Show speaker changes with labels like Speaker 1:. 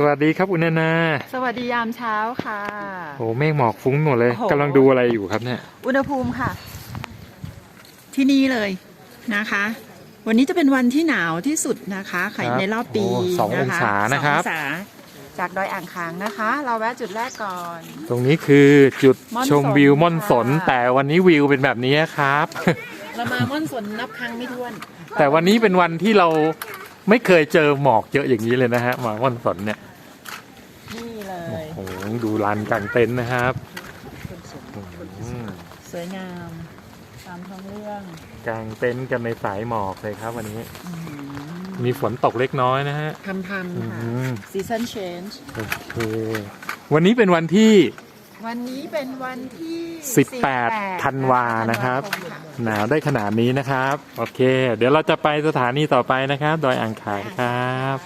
Speaker 1: สวัสดีครับอุณนานา
Speaker 2: สวัสดียามเช้าค่ะ
Speaker 1: โอ้เมฆหมอกฟุ้งหมดเลย
Speaker 2: โอ้โห
Speaker 1: กำลังดูอะไรอยู่ครับเนี่ย
Speaker 2: อุณหภูมิค่ะ ที่นี่เลยนะคะ วันนี้จะเป็นวันที่หนาวที่สุดนะคะไข
Speaker 1: ครับ
Speaker 2: ในรอบปี
Speaker 1: โอ้สององศานะครับ
Speaker 2: สององศาจากดอยอ่างขางนะคะ เราแวะจุดแรกก่อน
Speaker 1: ตรงนี้คือจุด
Speaker 2: ม่อน
Speaker 1: ชมวิว
Speaker 2: สน
Speaker 1: ม่อนสน
Speaker 2: ค่ะ
Speaker 1: แต่วันนี้วิวเป็นแบบนี้ครับ
Speaker 2: เรามาม่อนสนนับครั้งไม่ถ้วน
Speaker 1: แต่วันนี้เป็นวันที่เรา ไม่เคยเจอหมอกเยอะอย่างนี้เลยนะฮะ มาม่อนสนเนี่ย
Speaker 2: นี่เลย
Speaker 1: โอ้โหดูลานกลางเต็นท์นะครับอืม
Speaker 2: สวยงาม ตามท้องเรื่อง
Speaker 1: กลางเต็นท์กันในสายหมอกเลยครับวันนี้ มีฝนตกเล็กน้อยนะฮะ
Speaker 2: ทำทำ
Speaker 1: อื
Speaker 2: ค่ะ
Speaker 1: ม
Speaker 2: season change
Speaker 1: โอเค วันนี้เป็นวันที่
Speaker 2: วันนี้เป็นวันที่
Speaker 1: 18 ธันวานะครับ
Speaker 2: ธัวาค่ะ
Speaker 1: หนาวได้ขนาดนี้นะครับ โอเค เดี๋ยวเราจะไปสถานีต่อไปนะครับ ดอยอ่างขางครับ